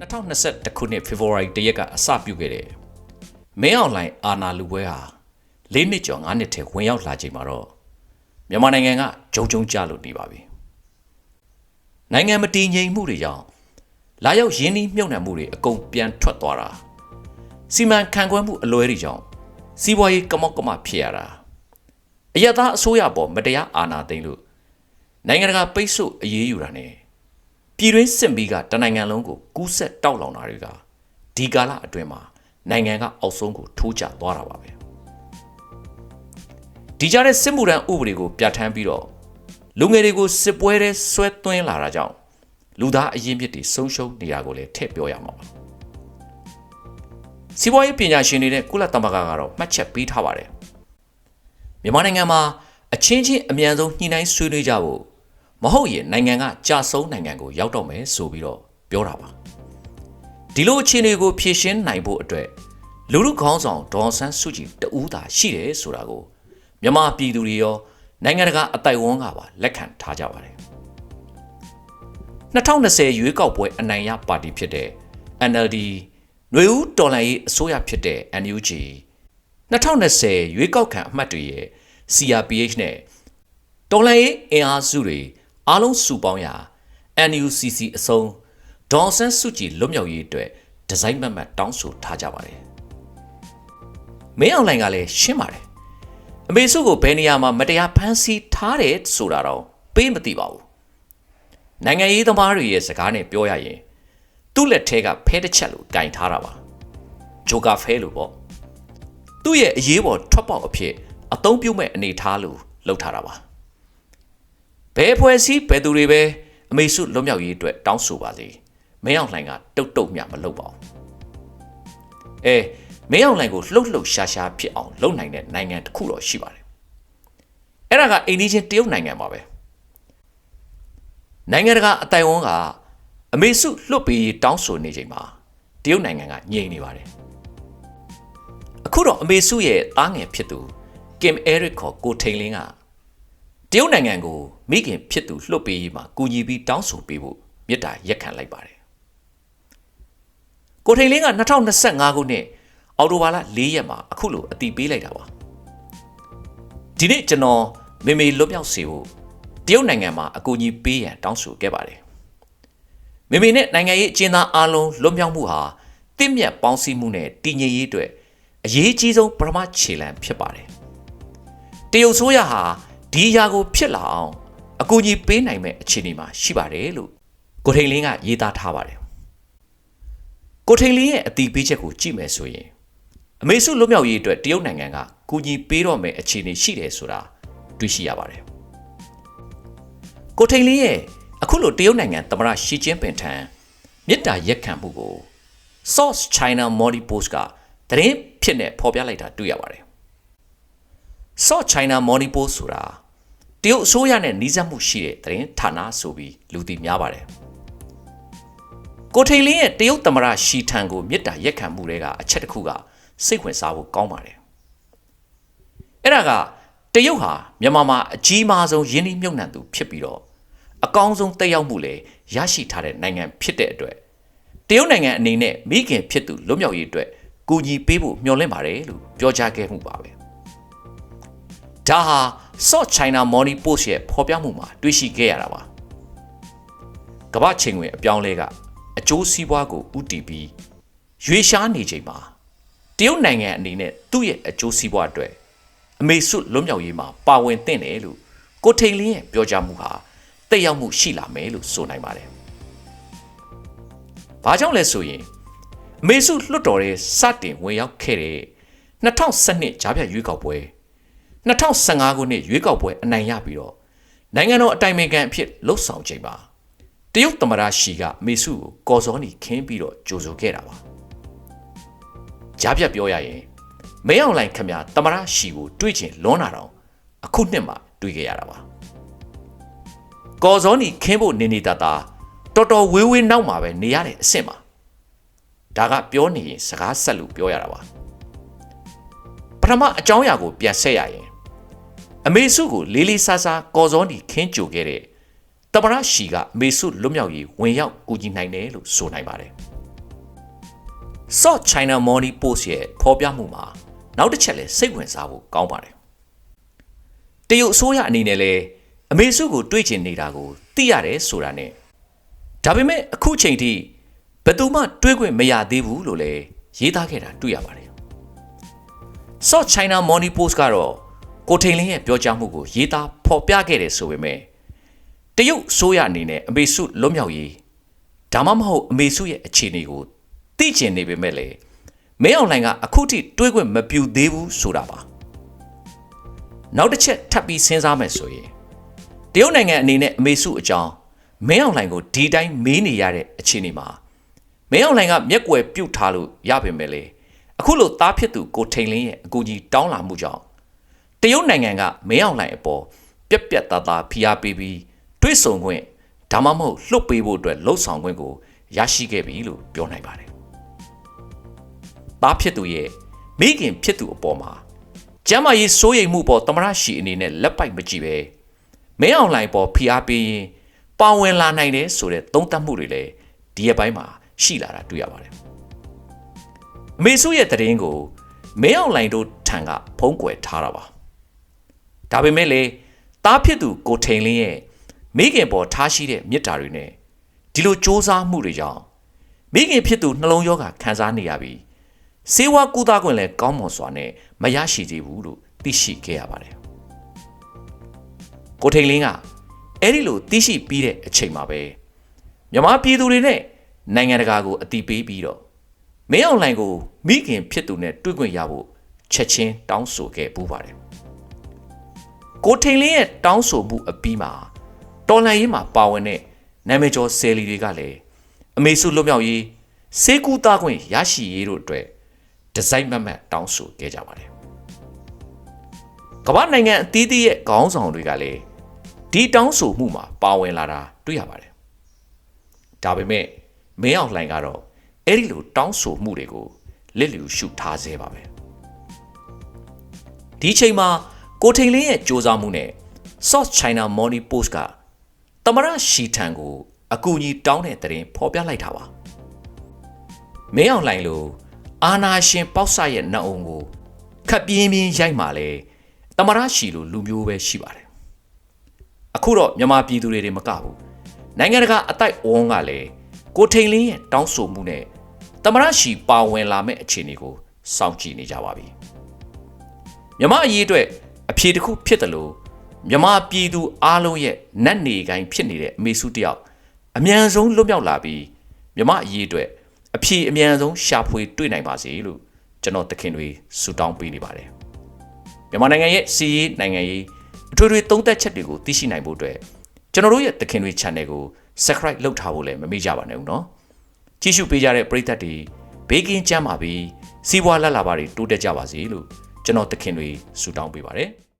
2021ခုနှစ်ဖေဖော်ဝါရီတရက်ကအစပြုခဲ့တဲ့မင်းအောင်လှိုင်အာနာလူပွဲဟာ၄နှစ်ကျော်၅နှစ်ထဲဝင်ရောက်လာချိန်မှာတော့မြန်မာနိုင်ငံကဂျုံဂျုံကြလို့နေပါပြီနိုင်ငံမတည်ငြိမ်မှုတွေကြောင့်လာရောက်ရင်းနှီးမြုပ်နှံမှုတွေအကုန်ပြန်ထွက်သွားတာစီမံခန့်ခွဲမှုအလွဲတွေကြောင့်စီးပွားရေးကမောက်ကမဖြစ်ရတာအယက်သားအစိုးရပေါ်မတရားအာဏာသိမ်းလို့နိုင်ငံတကာပိတ်ဆို့အရေးယူတာ ਨੇ ပြည်တွင်းစစ်မီးကတနိုင်ငံလုံးကိုကူးဆက်တောက်လောင်တာတွေကဒီကာလအတွင်းမှာနိုင်ငံကအောက်ဆုံးကိုထိုးကျသွားတာပါပဲဒီကြားတဲ့စစ်မှုထမ်းဥပဒေကိုပြဋ္ဌာန်းပြီးတော့လူငယ်တွေကိုစစ်ပွဲထဲဆွဲသွင်းလာတာကြောင့်လူသားအရင်းမြစ်တွေဆုံးရှုံးနေတာကိုလည်းထည့်ပြောရမှာပါစီးပွားရေးပညာရှင်တွေနဲ့ကုလသမဂ္ဂကတော့မှတ်ချက်ပေးထားပါတယ်မြန်မာနိုင်ငံမှာအချင်းချင်းအမြန်ဆုံးညှိနှိုင်းဆွေးနွေးကြဖို့ မဟုတ်ရင်နိုင်ငံကကြာဆုံးနိုင်ငံကိုရောက်တော့မယ်ဆိုပြီးတော့ပြောတာပါဒီလိုအခြေအနေကိုဖြေရှင်းနိုင်ဖို့အတွက်လူလူခေါင်းဆောင်ဒေါ်ဆန်းစုကြည်တဦးသာရှိတယ်ဆိုတာကိုမြန်မာပြည်သူတွေရောနိုင်ငံတကာအတိုင်ဝန်းကပါလက်ခံထားကြပါတယ်2020ရွေးကောက်ပွဲအနိုင်ရပါတီဖြစ်တဲ့ NLD ຫນွေဦးတော်လှန်ရေးအစိုးရဖြစ်တဲ့ NUG 2020ရွေးကောက်ခံအမှတ်တွေရဲ့ CRPH နဲ့တော်လှန်ရေးအင်အားစုတွေ အားလုံးစုပေါင်းရာ NUCC အစုံဒေါ်ဆန်းစုကြည်လွတ်မြောက်ရေးအတွက်ဒီဇိုင်းမတ်မတ်တောင်းဆိုထားကြပါတယ်။မင်းအောင်လိုင်ကလည်းရှင်းပါတယ်။အမေစုကိုဘယ်နေရာမှာမတရားဖမ်းဆီးထားတယ်ဆိုတာတော့ပေးမသိပါဘူး။နိုင်ငံရေးသမားတွေရဲ့စကားနဲ့ပြောရရင်သူ့လက်ထဲကဖဲတစ်ချက်လို့ကင်ထားတာပါ။ဂျိုကာဖဲလို့ပေါ့။သူ့ရဲ့အရေးပေါ်ထွက်ပေါက်အဖြစ်အသုံးပြုမဲ့အနေထားလို့လှုပ်ထားတာပါ။ ဘယ်ဖွဲ့စည်းဘယ်သူတွေပဲအမေစုလွတ်မြောက်ရေးအတွက်တောင်းဆိုပါစေမင်းအောင်လှိုင်ကတုတ်တုတ်မြမလုပ်ပါဘူးအဲမင်းအောင်လှိုင်ကိုလှုပ်လှုပ်ရှားရှားဖြစ်အောင်လုပ်နိုင်တဲ့နိုင်ငံတစ်ခုတော့ရှိပါတယ်အဲ့ဒါကအိန္ဒိချင်းတရုတ်နိုင်ငံပါပဲနိုင်ငံတကာအတိုင်ဝန်းကအမေစုလွတ်ပြီးတောင်းဆိုနေချိန်မှာတရုတ်နိုင်ငံကညှိနေပါတယ်အခုတော့အမေစုရဲ့သားငယ်ဖြစ်သူကင်အဲရစ်ခေါ်ကိုထိန်လင်းက တရုတ်နိုင်ငံကိုမိခင်ဖြစ်သူလွှတ်ပေးရေးမှာကူညီပြီးတောင်းဆိုပေးဖို့မြစ်တာရက်ခံလိုက်ပါတယ်ကိုထိန်လင်းက2025ခုနှစ်အော်တိုဘာလ4ရက်မှာအခုလိုအတိပေးလိုက်တာပါဒီနေ့ကျွန်တော်မေမေလွတ်မြောက်စေဖို့တရုတ်နိုင်ငံမှာအကူအညီပေးရန်တောင်းဆိုခဲ့ပါတယ်မေမေနဲ့နိုင်ငံရေးအကျဉ်းသားအားလုံးလွတ်မြောက်မှုဟာတင့်မြတ်ပေါင်းစည်းမှုနဲ့တည်ငြိမ်ရေးအတွက်အရေးကြီးဆုံးပထမခြေလှမ်းဖြစ်ပါတယ်တရုတ်ဆိုရဟာ ဒီအရာကိုဖြစ်လာအောင်အကူအညီပေးနိုင်မဲ့အခြေအနေမှာရှိပါတယ်လို့ကိုထိန်လင်းကရေးသားထားပါတယ်ကိုထိန်လင်းရဲ့အတီးပေးချက်ကိုကြည့်မယ်ဆိုရင်အမေစုလွတ်မြောက်ရေးအတွက်တရုတ်နိုင်ငံကကူညီပေးတော့မယ့်အခြေအနေရှိတယ်ဆိုတာတွေ့ရှိရပါတယ်ကိုထိန်လင်းရဲ့အခုလိုတရုတ်နိုင်ငံသမ္မတရှီကျင်းပင်ထံမြစ်တာရက်ခံမှုကို Source China Modi Post ကသတင်းဖြစ်နေဖော်ပြလိုက်တာတွေ့ရပါတယ် South China Morning Post ဆိုတာ တရုတ်အစိုးရနဲ့နှီးစပ်မှုရှိတဲ့သတင်းဌာနဆိုပြီးလူသိများပါတယ်။ကိုထိန်လင်းရဲ့တရုတ်သမ္မတရှီထန်ကိုမြစ်တာရက်ခံမှုတွေကအချက်တစ်ခုကစိတ်ဝင်စားဖို့ကောင်းပါတယ်။အဲ့ဒါကတရုတ်ဟာမြန်မာမှာအကြီးမားဆုံးယင်းနှိမ့်မြုပ်နှံသူဖြစ်ပြီးတော့အကောင်းဆုံးတက်ရောက်မှုလည်းရရှိထားတဲ့နိုင်ငံဖြစ်တဲ့အတွက်တရုတ်နိုင်ငံအနေနဲ့မိခင်ဖြစ်သူလွတ်မြောက်ရေးအတွက်ကူညီပေးဖို့မျှော်လင့်ပါတယ်လို့ပြောကြားခဲ့မှုပါပဲ။ ဒါဟာ South China Morning Post ရဲ့ဖော်ပြမှုမှာတွေ့ရှိခဲ့ရတာပါကမ္ဘာချိန်ဝင်အပြောင်းလဲကအကျိုးစီးပွားကိုဥတည်ပြီးရွေရှားနေချိန်မှာတရုတ်နိုင်ငံအနေနဲ့သူ့ရဲ့အကျိုးစီးပွားအတွက်အမေစုလွတ်မြောက်ရေးမှာပါဝင်သင့်တယ်လို့ကိုထိန်လင်းရဲ့ပြောကြားမှုဟာတက်ရောက်မှုရှိလာမယ်လို့ဆိုနိုင်ပါတယ်။ဘာကြောင့်လဲဆိုရင်အမေစုလွတ်တော်ရဲ့စတင်ဝင်ရောက်ခဲ့တဲ့2012ဂျားပြရွေးကောက်ပွဲ 2015ခုနှစ်ရွေးကောက်ပွဲအနိုင်ရပြီးတော့နိုင်ငံတော်အတိုင်ပင်ခံအဖြစ်လှုပ်ဆောင်ချိန်မှာတရုတ်သမ္မတရှီကမေစုကိုကော်စောနီခင်းပြီးတော့ကြိုဆိုခဲ့တာပါကြားပြပြောရရင်မဲအောင်လိုင်ခမသမ္မတရှီကိုတွေးချင်လွန်းတာတော့အခုနှစ်မှတွေးခဲ့ရတာပါကော်စောနီခင်းဖို့နေနေတာတာတော်တော်ဝေးဝေးနောက်မှာပဲနေရတဲ့အဆင့်ပါဒါကပြောနေရင်စကားဆက်လို့ပြောရတာပါပထမအကြောင်းအရာကိုပြန်ဆက်ရရင် အမေစုကိုလေးလေးစားစားကော်စောနီခင်းကြိုခဲ့တဲ့တမရရှီကအမေစုလွတ်မြောက်ရေးဝင်ရောက်ကူညီနိုင်တယ်လို့ဆိုနိုင်ပါတယ် South China Morning Post ရဲ့ဖော်ပြမှုမှာနောက်တစ်ချက်လည်းစိတ်ဝင်စားဖို့ကောင်းပါတယ်တရုတ်အစိုးရအနေနဲ့လည်းအမေစုကိုတွေးကျင်နေတာကိုသိရတယ်ဆိုတာနဲ့ဒါပေမဲ့အခုချိန်ထိဘယ်သူမှတွေးခွင့်မရသေးဘူးလို့လည်းရေးသားခဲ့တာတွေ့ရပါတယ် South China Morning Post ကတော့ ကိုထိန်လင်းရဲ့ပြောကြားမှုကိုရေးသားဖော်ပြခဲ့တယ်ဆိုပေမဲ့တရုတ်ဆိုရအနေနဲ့အမေစုလွတ်မြောက်ရေးဒါမှမဟုတ်အမေစုရဲ့အခြေအနေကိုသိကျင်နေပေမဲ့လေမင်းအောင်လှိုင်ကအခုထိတွေးခွင့်မပြူသေးဘူးဆိုတာပါနောက်တစ်ချက်ထပ်ပြီးစဉ်းစားမယ်ဆိုရင်တရုတ်နိုင်ငံအနေနဲ့အမေစုအကြောင်းမင်းအောင်လှိုင်ကိုဒီတိုင်းမေးနေရတဲ့အခြေအနေမှာမင်းအောင်လှိုင်ကမျက်ကွယ်ပြုတ်ထားလို့ရပါမယ်လေအခုလိုသားဖြစ်သူကိုထိန်လင်းရဲ့အကူကြီးတောင်းလာမှုကြောင့် တရုတ်နိုင်ငံကမင်းအောင်လှိုင်အပေါ်ပြက်ပြက်သားသားဖိအားပေးပြီးတွေးဆုံခွင့်ဒါမှမဟုတ်လှုပ်ပေးဖို့အတွက်လှုပ်ဆောင်ခွင့်ကိုရရှိခဲ့ပြီလို့ပြောနိုင်ပါတယ်။သားဖြစ်သူရဲ့မိခင်ဖြစ်သူအပေါ်မှာကျမ်းမာရေးစိုးရိမ်မှုပေါ်တမရရှိအနေနဲ့လက်ပိုက်မကြည့်ပဲမင်းအောင်လှိုင်ပေါ်ဖိအားပေးရင်ပါဝင်လာနိုင်တယ်ဆိုတဲ့သုံးသပ်မှုတွေလည်းဒီရက်ပိုင်းမှာရှိလာတာတွေ့ရပါတယ်။အမေစုရဲ့တရင်ကိုမင်းအောင်လှိုင်တို့ထံကဖုံးကွယ်ထားတာပါ။ ဒါပေမဲ့လေသားဖြစ်သူကိုထိန်လင်းရဲ့မိခင်ပေါ်ထားရှိတဲ့မေတ္တာတွေနဲ့ဒီလိုစ조사မှုတွေကြောင့်မိခင်ဖြစ်သူနှလုံးရောဂါခံစားနေရပြီးစေဝါကုသခွင့်လည်းကောင်းမွန်စွာနဲ့မရရှိသေးဘူးလို့သိရှိခဲ့ရပါတယ်ကိုထိန်လင်းကအဲ့ဒီလိုသိရှိပြီးတဲ့အချိန်မှာပဲမြမပြည်သူတွေနဲ့နိုင်ငံတကာကိုအတိပေးပြီးတော့မင်းအောင်လှိုင်ကိုမိခင်ဖြစ်သူနဲ့တွေ့ခွင့်ရဖို့ချက်ချင်းတောင်းဆိုခဲ့ပူးပါတယ် ကိုထိန်လင်းရဲ့တောင်းဆိုမှုအပြီးမှာတော်လှန်ရေးမှာပါဝင်တဲ့နာမည်ကျော်ဆယ်လီတွေကလည်းအမေစုလွတ်မြောက်ရေးစေကူသားခွင့်ရရှိရေးတို့အတွက်ဒီဇိုင်းမမတ်တောင်းဆိုခဲ့ကြပါတယ်။ကမ္ဘာနိုင်ငံအသီးသီးရဲ့ခေါင်းဆောင်တွေကလည်းဒီတောင်းဆိုမှုမှာပါဝင်လာတာတွေ့ရပါတယ်။ဒါပေမဲ့မင်းအောင်လှိုင်ကတော့အဲ့ဒီလိုတောင်းဆိုမှုတွေကိုလစ်လျူရှုထားစေပါပဲ။ဒီချိန်မှာ ကိုထိန်လင်းရဲ့စ조사မှုနဲ့ South China Morning Post ကတမရရှီထံကိုအကူအညီတောင်းတဲ့တဲ့ရင်ဖော်ပြလိုက်တာပါမင်းအောင်လှိုင်လိုအာနာရှင်ပေါက်ဆရဲ့နှအုံကိုခပ်ပြင်းပြင်းရိုက်မှလဲတမရရှီလိုလူမျိုးပဲရှိပါတယ်အခုတော့မြန်မာပြည်သူတွေတွေမကဘူးနိုင်ငံတကာအတိုက်အဝန်းကလည်းကိုထိန်လင်းရဲ့တောင်းဆိုမှုနဲ့တမရရှီပါဝင်လာမဲ့အခြေအနေကိုစောင့်ကြည့်နေကြပါပြီမြမအရေးအတွက် အဖြေတစ်ခုဖြစ်တယ်လို့မြမပြည်သူအားလုံးရဲ့နတ်နေကိုင်းဖြစ်နေတဲ့အမေစုတယောက်အမြန်ဆုံးလွတ်မြောက်လာပြီးမြမအရေးအတွက်အဖြေအမြန်ဆုံးရှာဖွေတွေ့နိုင်ပါစေလို့ကျွန်တော်တခင်တွေဆုတောင်းပေးနေပါတယ်မြန်မာနိုင်ငံရဲ့စီးရေးနိုင်ငံရေးအထွေထွေသုံးသက်ချက်တွေကိုသိရှိနိုင်ဖို့အတွက်ကျွန်တော်တို့ရဲ့တခင်တွေ channel ကို subscribe လုပ်ထားဖို့လည်းမမေ့ကြပါနဲ့ဦးနော်ကြည့်ရှုပေးကြတဲ့ပရိသတ်တွေဘေးကင်းကြမ်းပါပြီးစီးပွားလက်လာပါတွေတိုးတက်ကြပါစေလို့ ကျွန်တော်တခင်တွေဆုတောင်းပေးပါတယ်